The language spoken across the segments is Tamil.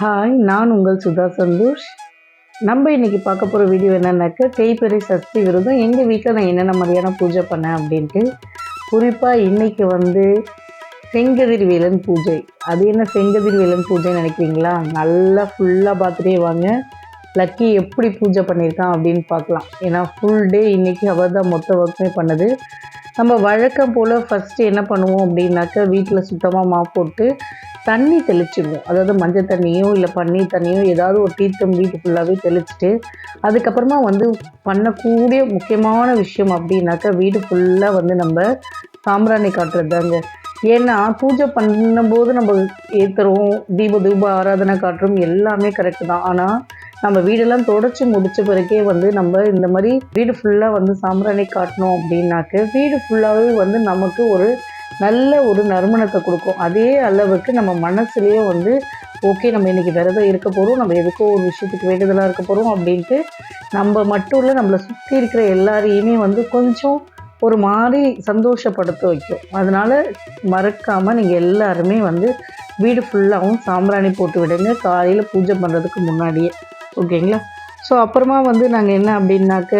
ஹாய் நான் உங்கள் சுதா சந்தோஷ். நம்ம இன்றைக்கி பார்க்க போகிற வீடியோ என்னென்னாக்க தேய்பிறை சஷ்டி விரதம். எங்கள் வீட்டில் நான் என்னென்ன மாதிரியான பூஜை பண்ணேன் அப்படின்ட்டு குறிப்பாக இன்றைக்கி வந்து செங்கதிர் வேலன் பூஜை. அது என்ன செங்கதிர் வேலன் பூஜைன்னு நினைக்கிறீங்களா? நல்லா ஃபுல்லாக பார்த்துட்டே வாங்க. லக்கி எப்படி பூஜை பண்ணியிருக்கான் அப்படின்னு பார்க்கலாம். ஏன்னா ஃபுல் டே இன்னைக்கு அவர் தான் மொத்த ஒர்க்குமே பண்ணது. நம்ம வழக்கம் போல் ஃபஸ்ட்டு என்ன பண்ணுவோம் அப்படின்னாக்கா வீட்டில் சுத்தமாக மா போட்டு தண்ணி தெளிச்சிடுவோம் அதாவது மஞ்சள் தண்ணியோ இல்லை பன்னீர் தண்ணியோ ஏதாவது ஒரு டீத்தம் வீட்டு ஃபுல்லாகவே தெளிச்சுட்டு அதுக்கப்புறமா வந்து பண்ணக்கூடிய முக்கியமான விஷயம் அப்படின்னாக்கா வீடு ஃபுல்லாக வந்து நம்ம சாம்பிராணி காட்டுறது தாங்க ஏன்னா பூஜை பண்ணும்போது நம்ம ஏற்றுறோம் தீப தூப ஆராதனை காட்டுறோம் எல்லாமே கரெக்டு தான். ஆனால் நம்ம வீடெல்லாம் தொடச்சி முடித்த பிறகே வந்து நம்ம இந்த மாதிரி வீடு ஃபுல்லாக வந்து சாம்பிராணி காட்டணும் அப்படின்னாக்க வீடு ஃபுல்லாகவே வந்து நமக்கு ஒரு நல்ல ஒரு நறுமணத்தை கொடுக்கும். அதே அளவுக்கு நம்ம மனசுலேயே வந்து ஓகே நம்ம இன்றைக்கி விரதம் இருக்க போகிறோம் நம்ம எதுக்கோ ஒரு விஷயத்துக்கு வேண்டுதலாக இருக்க போகிறோம் அப்படின்ட்டு நம்ம மட்டும் இல்லை நம்மளை சுற்றி இருக்கிற எல்லாரையுமே வந்து கொஞ்சம் ஒரு மாதிரி சந்தோஷப்படுத்த வைக்கும். அதனால் மறக்காமல் நீங்கள் எல்லாருமே வந்து வீடு ஃபுல்லாகவும் சாம்பிராணி போட்டு விடுங்க. காலையில் பூஜை பண்ணுறதுக்கு முன்னாடியே. ஓகேங்களா? ஸோ அப்புறமா வந்து நாங்கள் என்ன அப்படின்னாக்க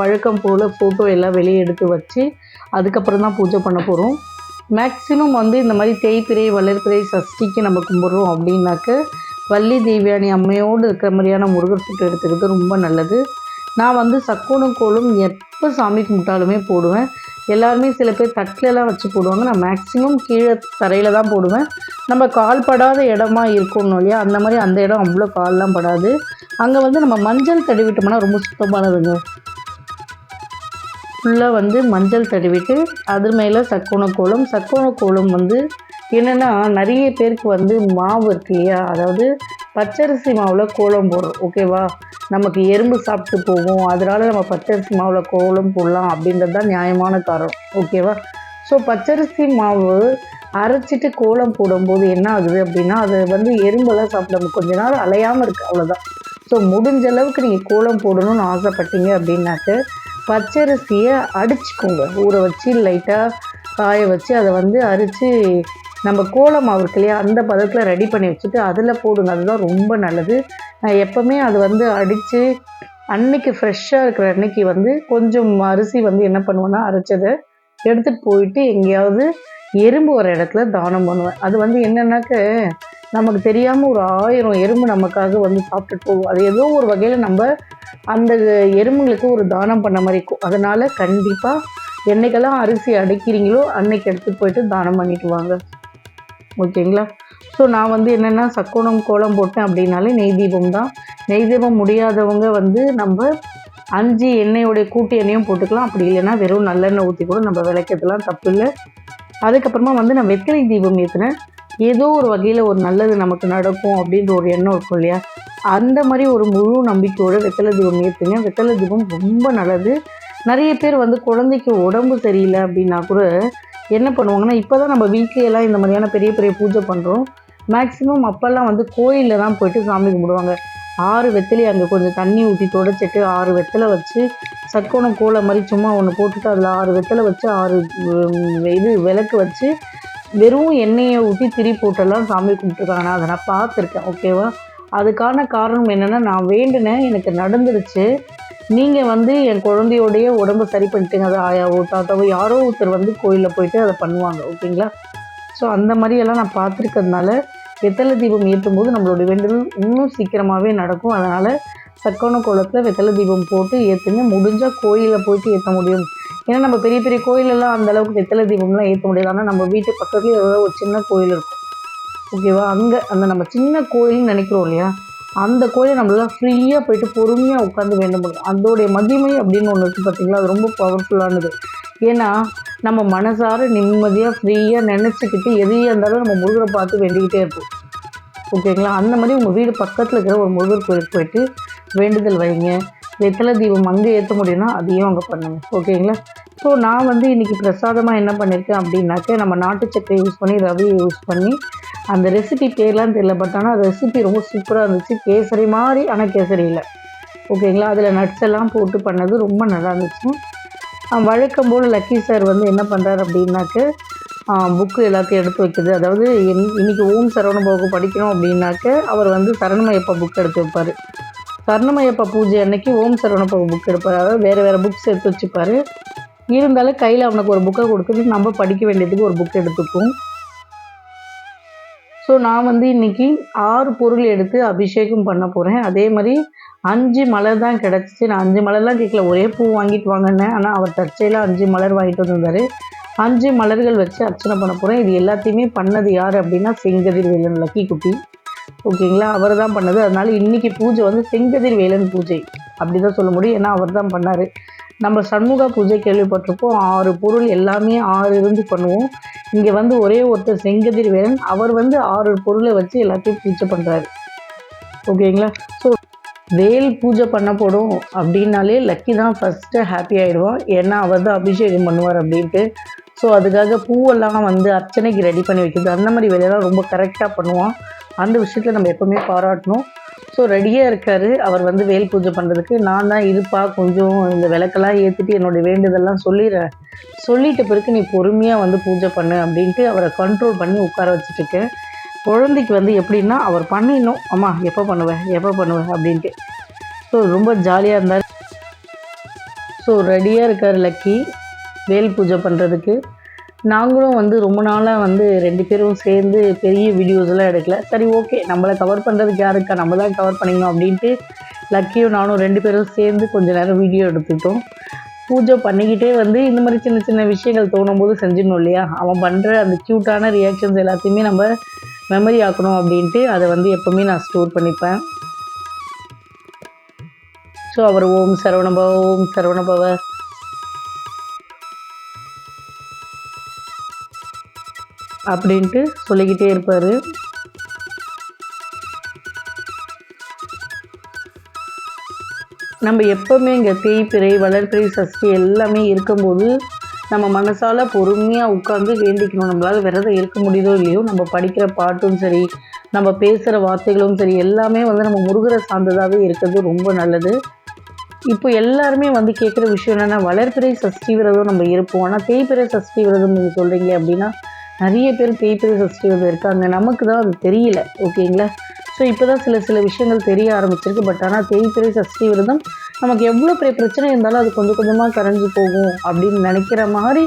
வழக்கம் போல் ஃபோட்டோ எல்லாம் வெளியே எடுத்து வச்சு அதுக்கப்புறம் தான் பூஜை பண்ண போகிறோம் மேக்ஸிமம் வந்து இந்த மாதிரி தேய்பிறை வளர்பிறை சஷ்டிக்கு நம்ம கும்பிட்றோம் அப்படின்னாக்க வள்ளி தேவியானி அம்மையோடு இருக்கிற மாதிரியான முருகர் ஃபோட்டோ எடுத்துக்கிறது ரொம்ப நல்லது. நான் வந்து சக்கோணம் கோலும் எப்போ சாமி கும்பிட்டாலுமே போடுவேன். எல்லாருமே சில பேர் தட்டிலலாம் வச்சு போடுவாங்க. நான் மேக்ஸிமம் கீழே தரையில் தான் போடுவேன். நம்ம கால் படாத இடமா இருக்கணும் இல்லையா? அந்த மாதிரி அந்த இடம் அவ்வளோ கால்லாம் படாது. அங்கே வந்து நம்ம மஞ்சள் தடவிட்டோம்னா ரொம்ப சுத்தமானதுங்க. ஃபுல்லாக வந்து மஞ்சள் தடவிட்டு அது மேலே சக்கோண கோலம். சக்கோண கோலம் வந்து என்னென்னா நிறைய பேருக்கு வந்து மாவு இருக்கு இல்லையா? அதாவது பச்சரிசி மாவில் கோலம் போடுறோம் ஓகேவா நமக்கு எறும்பு சாப்பிட்டு போகும். அதனால் நம்ம பச்சரிசி மாவில் கோலம் போடலாம் அப்படின்றது தான் நியாயமான காரணம் ஓகேவா ஸோ பச்சரிசி மாவு அரைச்சிட்டு கோலம் போடும்போது என்ன ஆகுது அப்படின்னா அது வந்து எறும்பெல்லாம் சாப்பிட கொஞ்ச நாள் அலையாமல் இருக்குது அவ்வளோதான் ஸோ முடிஞ்ச அளவுக்கு நீங்கள் கோலம் போடணும்னு ஆசைப்பட்டீங்க அப்படின்னாக்க பச்சரிசியை அடிச்சுக்கோங்க. ஊற வச்சு லைட்டாக காய வச்சு அதை வந்து அரித்து நம்ம கோலம் மாவு இருக்கு இல்லையா அந்த பதத்தில் ரெடி பண்ணி வச்சுட்டு அதில் போடுங்க. அதுதான் ரொம்ப நல்லது. நான் எப்போவுமே அது வந்து அடித்து அன்னைக்கு ஃப்ரெஷ்ஷாக இருக்கிற அன்னைக்கு வந்து கொஞ்சம் அரிசி வந்து என்ன பண்ணுவேன்னா அரைச்சதை எடுத்துகிட்டு போயிட்டு எங்கேயாவது எறும்பு வர இடத்துல தானம் பண்ணுவேன். அது வந்து என்னென்னாக்க நமக்கு தெரியாமல் ஒரு ஆயிரம் எறும்பு நமக்காக வந்து சாப்பிட்டுட்டு போகும். அது ஏதோ ஒரு வகையில் நம்ம அந்த எறும்புங்களுக்கு ஒரு தானம் பண்ண மாதிரி இருக்கும். அதனால் கண்டிப்பாக என்னைக்கெல்லாம் அரிசி அடைக்கிறீங்களோ அன்னைக்கு எடுத்துகிட்டு போயிட்டு தானம் பண்ணிட்டு வாங்க. ஓகேங்களா? ஸோ நான் வந்து என்னென்னா சக்கோணம் கோலம் போட்டேன் அப்படின்னாலே நெய் தீபம் தான். நெய் தீபம் முடியாதவங்க வந்து நம்ம அஞ்சு எண்ணெயோடைய கூட்டு எண்ணெயும் போட்டுக்கலாம். அப்படி இல்லைன்னா வெறும் நல்லெண்ணெய் ஊற்றி கூட நம்ம விளக்கிறதுலாம் தப்பு இல்லை அதுக்கப்புறமா வந்து நான் வெத்தலை தீபம் ஏற்றினேன் ஏதோ ஒரு வகையில் ஒரு நல்லது நமக்கு நடக்கும் அப்படின்ற ஒரு எண்ணம் இருக்கும் இல்லையா? அந்த மாதிரி ஒரு முழு நம்பிக்கையோட வெத்தலை தீபம் ஏற்றுங்க வெத்தலை தீபம் ரொம்ப நல்லது. நிறைய பேர் வந்து குழந்தைக்கு உடம்பு சரியில்லை அப்படின்னா கூட என்ன பண்ணுவாங்கன்னா இப்போ தான் நம்ம வீட்லேயெல்லாம் இந்த மாதிரியான பெரிய பெரிய பூஜை பண்ணுறோம் மேக்ஸிமம் அப்போல்லாம் வந்து கோயிலில் தான் போயிட்டு சாமி கும்பிடுவாங்க. ஆறு வெத்தலை அங்கே கொஞ்சம் தண்ணி ஊற்றி தொடச்சிட்டு ஆறு வெத்தலை வச்சு சக்கோணம் கோலை மாதிரி சும்மா ஒன்று போட்டுட்டு அதில் ஆறு வெத்தலை வச்சு ஆறு இது விளக்கு வச்சு வெறும் எண்ணெயை ஊற்றி திரி போட்டெல்லாம் சாமி கும்பிட்டுருக்காங்க. நான் அதை நான் பார்த்துருக்கேன் ஓகேவா அதுக்கான காரணம் என்னென்னா நான் வேண்டினேன் எனக்கு நடந்துருச்சு. நீங்கள் வந்து என் குழந்தையோடைய உடம்பு சரி பண்ணிட்டீங்க. அது ஆயாவோ தாத்தாவோ யாரோ ஒருத்தர் வந்து கோயிலில் போயிட்டு அதை பண்ணுவாங்க ஓகேங்களா ஸோ அந்த மாதிரியெல்லாம் நான் பார்த்துருக்கிறதுனால வெத்தலை தீபம் ஏற்றும் போது நம்மளுடைய வேண்டுதல் இன்னும் சீக்கிரமாகவே நடக்கும். அதனால் சக்கோண கோலத்தில் வெத்தலை தீபம் போட்டு ஏற்றுங்க முடிஞ்சால் கோயிலில் போயிட்டு ஏற்ற முடியும். ஏன்னா நம்ம பெரிய பெரிய கோயிலெல்லாம் அந்த அளவுக்கு வெத்தலை தீபம்லாம் ஏற்ற முடியாது. ஆனால் நம்ம வீட்டு பக்கத்துலேயே ஏதாவது ஒரு சின்ன கோயில் இருக்கும். ஓகேவா அங்கே அந்த நம்ம சின்ன கோயில்னு நினைக்கிறோம் இல்லையா? அந்த கோயிலை நம்மளால் ஃப்ரீயாக போயிட்டு பொறுமையாக உட்காந்து வேண்ட முடியும் அதோடைய மகிமை அப்படின்னு ஒன்று இருக்குது பார்த்தீங்களா அது ரொம்ப பவர்ஃபுல்லானது ஏன்னா நம்ம மனசார நிம்மதியாக ஃப்ரீயாக நினச்சிக்கிட்டு எதையாக இருந்தாலும் நம்ம முருகரை பார்த்து வேண்டிக்கிட்டே இருப்போம். ஓகேங்களா அந்த மாதிரி உங்கள் வீடு பக்கத்தில் இருக்கிற ஒரு முருகர் கோயிலுக்கு போயிட்டு வேண்டுதல் வைங்க. வெத்தலை தீபம் அங்கே ஏற்ற முடியும்னா அதையும் அங்கே பண்ணுங்கள் ஓகேங்களா? ஸோ நான் வந்து இன்றைக்கி பிரசாதமாக என்ன பண்ணியிருக்கேன் அப்படின்னாக்க நம்ம நாட்டு சக்கரை யூஸ் பண்ணி ரவையை யூஸ் பண்ணி அந்த ரெசிபி பேர்லாம் தெரியல பட் ஆனால் ரெசிபி ரொம்ப சூப்பராக இருந்துச்சு. கேசரி மாதிரி ஆனால் கேசரி இல்லை. ஓகேங்களா? அதில் நட்ஸ் எல்லாம் போட்டு பண்ணது ரொம்ப நல்லா இருந்துச்சு. வழக்கம் போல் லக்கி சார் வந்து என்ன பண்ணுறாரு அப்படின்னாக்க புக்கு எல்லாத்தையும் எடுத்து வைக்கிறது அதாவது என் இன்றைக்கி ஓம் போக படிக்கணும் அப்படின்னாக்க அவர் வந்து சரணமயப்பா புக் எடுத்து வைப்பார். சரணமயப்பா பூஜை அன்னைக்கு ஓம் சரவணப்ப புக் எடுப்பார். அதாவது வேறு வேறு புக்ஸ் எடுத்து வச்சுப்பார். இருந்தாலும் கையில் அவனுக்கு ஒரு புக்கை கொடுத்துட்டு நம்ம படிக்க வேண்டியதுக்கு ஒரு புக் எடுத்துப்போம். ஸோ நான் வந்து இன்றைக்கி ஆறு பொருள் எடுத்து அபிஷேகம் பண்ண போகிறேன் அதே மாதிரி அஞ்சு மலர் தான் கிடச்சிச்சு. நான் அஞ்சு மலர்லாம் கேட்கல. ஒரே பூ வாங்கிட்டு வாங்கினேன். ஆனால் அவர் தற்செயலாக அஞ்சு மலர் வாங்கிட்டு வந்திருந்தார். அஞ்சு மலர்கள் வச்சு அர்ச்சனை பண்ண போகிறேன் இது எல்லாத்தையுமே பண்ணது யார் அப்படின்னா செங்கதிர் வேலன் லக்கி குட்டி ஓகேங்களா? அவர் தான் பண்ணது. அதனால இன்றைக்கி பூஜை வந்து செங்கதிர் வேலன் பூஜை அப்படி தான் சொல்ல முடியும். ஏன்னா அவர் தான் பண்ணார். நம்ம சண்முகா பூஜை கேள்விப்பட்டிருப்போம். ஆறு பொருள் எல்லாமே ஆறு இருந்து பண்ணுவோம். இங்கே வந்து ஒரே ஒருத்தர் செங்கதிர் வேலன். அவர் வந்து ஆறு பொருளை வச்சு எல்லாத்தையும் பூஜை பண்ணுறாரு ஓகேங்களா? ஸோ வேல் பூஜை பண்ண போடும் அப்படின்னாலே லக்கி தான் ஃபஸ்ட்டு ஹாப்பி ஆகிடுவான் ஏன்னா அவர் தான் அபிஷேகம் பண்ணுவார் அப்படின்ட்டு. ஸோ அதுக்காக பூவெல்லாம் வந்து அர்ச்சனைக்கு ரெடி பண்ணி வைக்கிறது. அந்த மாதிரி வேலையெல்லாம் ரொம்ப கரெக்டாக பண்ணுவான். அந்த விஷயத்தில் நம்ம எப்போவுமே பாராட்டணும். ஸோ ரெடியாக இருக்கார். அவர் வந்து வேல் பூஜை பண்ணுறதுக்கு நான் தான் இருப்பா கொஞ்சம் இந்த விளக்கெல்லாம் ஏற்றிட்டு என்னுடைய வேண்டுதெல்லாம் சொல்லிடுறேன் சொல்லிட்ட பிறகு நீ பொறுமையாக வந்து பூஜை பண்ணு அப்படின்ட்டு அவரை கண்ட்ரோல் பண்ணி உட்கார வச்சுட்டுருக்கேன். குழந்தைக்கு வந்து எப்படின்னா அவர் பண்ணிடணும். அம்மா எப்போ பண்ணுவேன் எப்போ பண்ணுவேன் அப்படின்ட்டு. ஸோ ரொம்ப ஜாலியாக இருந்தார். ஸோ ரெடியாக இருக்கார் லக்கி. வேல் பூஜை பண்ணுறதுக்கு நாங்களும் வந்து ரொம்ப நாளாக வந்து ரெண்டு பேரும் சேர்ந்து பெரிய வீடியோஸ்லாம் எடுக்கல. சரி ஓகே நம்மளை கவர் பண்ணுறதுக்கு யாருக்கா நம்ம தான் கவர் பண்ணிக்கணும் அப்படின்ட்டு லக்கியும் நானும் ரெண்டு பேரும் சேர்ந்து கொஞ்சம் நேரம் வீடியோ எடுத்துக்கிட்டோம். பூஜை பண்ணிக்கிட்டே வந்து இந்த மாதிரி சின்ன சின்ன விஷயங்கள் தோணும் போது செஞ்சிடணும் இல்லையா? அவன் பண்ணுற அந்த க்யூட்டான ரியாக்ஷன்ஸ் எல்லாத்தையுமே நம்ம மெமரி ஆக்கணும் அப்படின்ட்டு அதை வந்து எப்போவுமே நான் ஸ்டோர் பண்ணிப்பேன். ஸோ அவர் ஓம் சரவணபவ ஓம் சரவணபவ. அப்படின்ட்டு சொல்லிக்கிட்டே இருப்பார். நம்ம எப்போவுமே இங்கே தேய்பிறை வளர்பிறை சஷ்டி எல்லாமே இருக்கும்போது நம்ம மனசால் பொறுமையாக உட்காந்து வேண்டிக்கணும். நம்மளால் விரதம் இருக்க முடியுதோ இல்லையோ நம்ம படிக்கிற பாட்டும் சரி நம்ம பேசுகிற வார்த்தைகளும் சரி எல்லாமே வந்து நம்ம முருகரை சார்ந்ததாகவே இருக்கிறது ரொம்ப நல்லது. இப்போ எல்லாருமே வந்து கேட்குற விஷயம் என்னென்னா வளர்பிறை சஷ்டி விரதம் நம்ம இருப்போம். ஆனால் தேய்பிறை சஷ்டி விரதம் நீங்கள் சொல்கிறீங்க அப்படின்னா நிறைய பேர் தேய்பிறை சஷ்டி விரதம் இருக்காங்க நமக்கு தான் அது தெரியல. ஓகேங்களா? ஸோ இப்போ தான் சில சில விஷயங்கள் தெரிய ஆரம்பிச்சிருக்கு. பட் ஆனால் தேய்பிறை சஷ்டி விரதம் நமக்கு எவ்வளோ பெரிய பிரச்சனை இருந்தாலும் அது கொஞ்சம் கொஞ்சமாக கரைஞ்சி போகும் அப்படின்னு நினைக்கிற மாதிரி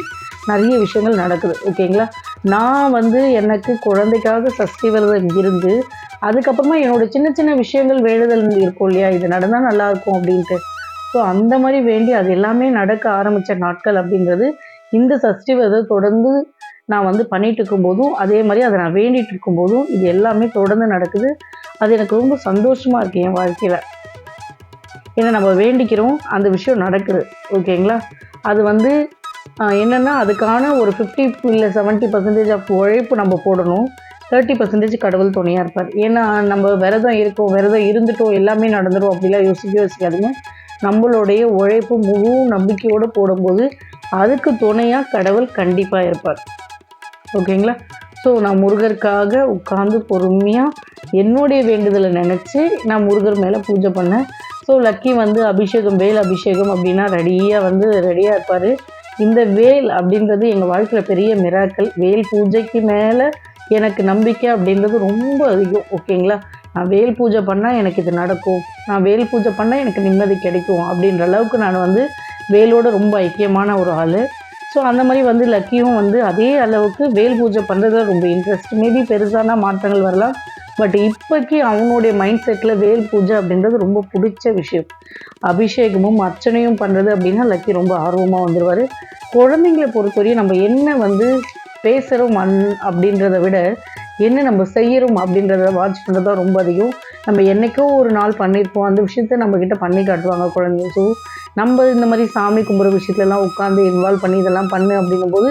நிறைய விஷயங்கள் நடக்குது. ஓகேங்களா? நான் வந்து எனக்கு குழந்தைக்காக சஷ்டி விரதம் இருந்து அதுக்கப்புறமா என்னோடய சின்ன சின்ன விஷயங்கள் வேண்டுதல் இருக்கும் இல்லையா? இது நடந்தால் நல்லாயிருக்கும் அப்படின்ட்டு. ஸோ அந்த மாதிரி வேண்டி அது எல்லாமே நடக்க ஆரம்பித்த நாட்கள் அப்படின்றது இந்த சஷ்டி விரதம் தொடர்ந்து நான் வந்து பண்ணிகிட்டு இருக்கும்போதும் அதே மாதிரி அதை நான் வேண்டிகிட்டு இருக்கும்போதும் இது எல்லாமே தொடர்ந்து நடக்குது. அது எனக்கு ரொம்ப சந்தோஷமாக இருக்குது என் வாழ்க்கையில். ஏன்னா நம்ம வேண்டிக்கிறோம் அந்த விஷயம் நடக்குது. ஓகேங்களா அது வந்து என்னென்னா அதுக்கான ஒரு ஃபிஃப்டி இல்லை செவன்ட்டி பர்சன்டேஜ் ஆஃப் உழைப்பு நம்ம போடணும். தேர்ட்டி பர்சன்டேஜ் கடவுள் துணையாக இருப்பார். ஏன்னா நம்ம விரதம் இருக்கோம் விரதம் இருந்துட்டோம் எல்லாமே நடந்துடும் அப்படிலாம் யோசிக்க யோசிக்காதுங்க. நம்மளுடைய உழைப்பு முழு நம்பிக்கையோடு போடும்போது அதுக்கு துணையாக கடவுள் கண்டிப்பாக இருப்பார். ஓகேங்களா? ஸோ நான் முருகருக்காக உட்காந்து பொறுமையாக என்னுடைய வேண்டுதலை நினச்சி நான் முருகர் மேலே பூஜை பண்ணேன். ஸோ லக்கி வந்து அபிஷேகம் வேல் அபிஷேகம் அப்படின்னா ரெடியாக வந்து ரெடியாக இருப்பார். இந்த வேல் அப்படின்றது எங்கள் வாழ்க்கையில் பெரிய மிராக்கள் வேல் பூஜைக்கு மேலே எனக்கு நம்பிக்கை அப்படின்றது ரொம்ப அதிகம் ஓகேங்களா? நான் வேல் பூஜை பண்ணால் எனக்கு இது நடக்கும். நான் வேல் பூஜை பண்ணால் எனக்கு நிம்மதி கிடைக்கும் அப்படின்ற அளவுக்கு நான் வந்து வேலோட ரொம்ப ஐக்கியமான ஒரு ஆள். ஸோ அந்த மாதிரி வந்து லக்கியும் வந்து அதே அளவுக்கு வேல் பூஜை பண்ணுறதுல ரொம்ப இன்ட்ரெஸ்ட் மேபி பெருசான மாற்றங்கள் வரலாம். பட் இப்போக்கி அவனுடைய மைண்ட் செட்டில் வேல் பூஜை அப்படின்றது ரொம்ப பிடிச்ச விஷயம். அபிஷேகமும் அர்ச்சனையும் பண்ணுறது அப்படின்னா லக்கி ரொம்ப ஆர்வமாக வந்துடுவார் குழந்தைங்களை பொறுத்தவரையும் நம்ம என்ன வந்து பேசுகிறோம் அன் அப்படின்றத விட என்ன நம்ம செய்கிறோம் அப்படின்றத வாட்ச் பண்ணுறது தான் ரொம்ப அதிகம். நம்ம என்றைக்கோ ஒரு நாள் பண்ணியிருப்போம் அந்த விஷயத்த நம்மக்கிட்ட பண்ணி காட்டுவாங்க குழந்தைங்க. ஸோ நம்ம இந்த மாதிரி சாமி கும்பிட்ற விஷயத்துலலாம் உட்காந்து இன்வால்வ் பண்ணி இதெல்லாம் பண்ணு அப்படிங்கும்போது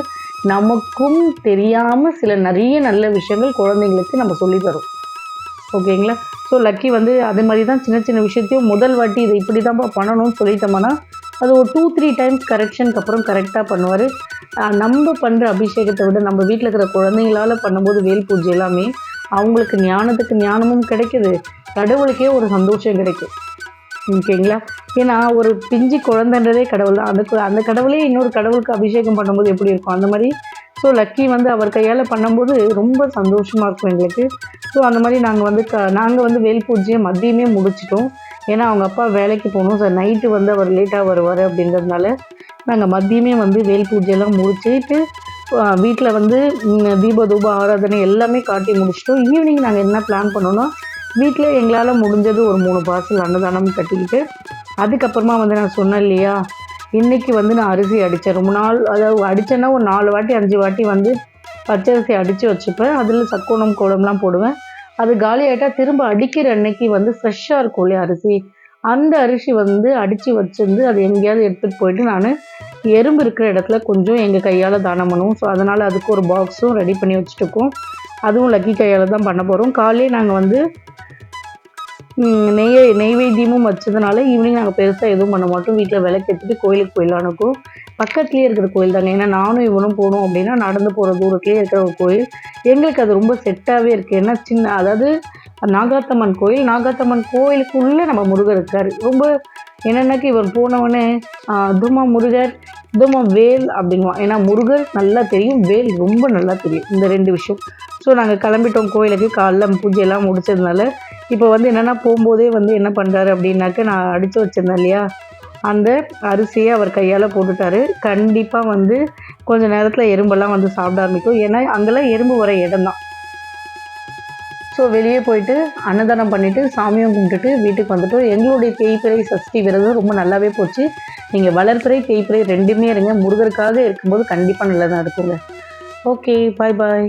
நமக்கும் தெரியாமல் சில நிறைய நல்ல விஷயங்கள் குழந்தைங்களுக்கு நம்ம சொல்லித்தரோம் ஓகேங்களா? ஸோ லக்கி வந்து அதே மாதிரி தான் சின்ன சின்ன விஷயத்தையும் முதல் வாட்டி இதை இப்படி தான்ப்பா பண்ணணும்னு சொல்லிட்டோம்னா அது ஒரு டூ த்ரீ டைம்ஸ் கரெக்ஷனுக்கு அப்புறம் கரெக்டாக பண்ணுவார். நம்ம பண்ணுற அபிஷேகத்தை விட நம்ம வீட்டில் இருக்கிற குழந்தைங்களால் பண்ணும்போது வேல் பூஜை எல்லாமே அவங்களுக்கு ஞானத்துக்கு ஞானமும் கிடைக்குது. கடவுளுக்கே ஒரு சந்தோஷம் கிடைக்கும். ஓகேங்களா? ஏன்னா ஒரு பிஞ்சு குழந்தைன்றதே கடவுள் தான். அந்த அந்த கடவுளே இன்னொரு கடவுளுக்கு அபிஷேகம் பண்ணும்போது எப்படி இருக்கும்? அந்த மாதிரி ஸோ லக்கி வந்து அவர் கையால் பண்ணும்போது ரொம்ப சந்தோஷமாக இருக்கும் எங்களுக்கு. ஸோ அந்த மாதிரி நாங்கள் வந்து க நாங்கள் வந்து வேல் பூஜையை மதியமே முடிச்சிட்டோம். ஏன்னா அவங்க அப்பா வேலைக்கு போகணும். சார் நைட்டு வந்து அவர் லேட்டாக வருவார் அப்படின்றதுனால நாங்கள் மதியமே வந்து வேல் பூஜையெல்லாம் முடிச்சிட்டு வீட்டில் வந்து தீப தூப ஆராதனை எல்லாமே காட்டி முடிச்சிட்டோம். ஈவினிங் நாங்கள் என்ன பிளான் பண்ணோன்னா வீட்டில் எங்களால் முடிஞ்சது ஒரு மூணு பார்சல் அன்னதானம் கட்டிக்கிட்டு அதுக்கப்புறமா வந்து நான் சொன்னேன் இல்லையா இன்றைக்கி வந்து நான் அரிசி அடித்தேன் ரொம்ப நாள் அதாவது அடித்தேன்னா ஒரு நாலு வாட்டி அஞ்சு வாட்டி வந்து பச்சரிசி அடித்து வச்சுப்பேன். அதில் சக்கோணம் கோலம்லாம் போடுவேன். அது காலி திரும்ப அடிக்கிற அன்னைக்கு வந்து ஃப்ரெஷ்ஷாக இருக்கும் இல்லையா அரிசி. அந்த அரிசி வந்து அடித்து வச்சிருந்து அது எங்கேயாவது எடுத்துகிட்டு போயிட்டு நான் எறும்பு இருக்கிற இடத்துல கொஞ்சம் எங்கள் கையால் தானம் பண்ணுவோம். ஸோ அதனால் அதுக்கு ஒரு பாக்ஸும் ரெடி பண்ணி வச்சுட்டுருக்கோம். அதுவும் லக்கி கையால் தான் பண்ண போகிறோம் காலையே நாங்கள் வந்து நெய் நெய்வேத்தியமும் வச்சதுனால ஈவினிங் நாங்கள் பெருசாக எதுவும் பண்ண மாட்டோம். வீட்டில் விளக்கு எடுத்துட்டு கோயிலுக்கு போயிடலானுக்கும் பக்கத்துலேயே இருக்கிற கோயில் தாங்க ஏன்னா நானும் இவனும் போனோம் அப்படின்னா நடந்து போகிற தூரத்துலேயே இருக்கிற ஒரு கோயில். எங்களுக்கு அது ரொம்ப செட்டாகவே இருக்குது ஏன்னா சின்ன அதாவது நாகாத்தம்மன் கோயில் நாகாத்தம்மன் கோயிலுக்குள்ளே நம்ம முருகர் இருக்கார். ரொம்ப என்னென்னாக்கி இவர் போனவொடனே துமா முருகர் துமா வேல் அப்படிங்குவான் ஏன்னா முருகர் நல்லா தெரியும் வேல் ரொம்ப நல்லா தெரியும். இந்த ரெண்டு விஷயம். ஸோ நாங்கள் கிளம்பிட்டோம் கோயிலுக்கு. காலைல பூஜையெல்லாம் முடிச்சதுனால இப்போ வந்து என்னென்னா போகும்போதே வந்து என்ன பண்ணுறாரு அப்படின்னாக்க நான் அடித்து வச்சிருந்தேன் இல்லையா? அந்த அரிசியை அவர் கையால் போட்டுட்டாரு. கண்டிப்பாக வந்து கொஞ்ச நேரத்தில் எறும்பெல்லாம் வந்து சாப்பிட ஆரம்பிக்கும். ஏன்னா அங்கெல்லாம் எறும்பு வர இடம்தான் ஸோ வெளியே போயிட்டு அன்னதானம் பண்ணிவிட்டு சாமியும் கும்பிட்டுட்டு வீட்டுக்கு வந்துட்டோம். எங்களுடைய பேய்ப்பிறை சஷ்டி விரதம் ரொம்ப நல்லாவே போச்சு. நீங்கள் வளர்ப்பிறை பேய்ப்பிறை ரெண்டுமே இருங்க. முருகருக்காக இருக்கும்போது கண்டிப்பாக நல்லதாக இருக்குங்க. ஓகே பாய் பாய்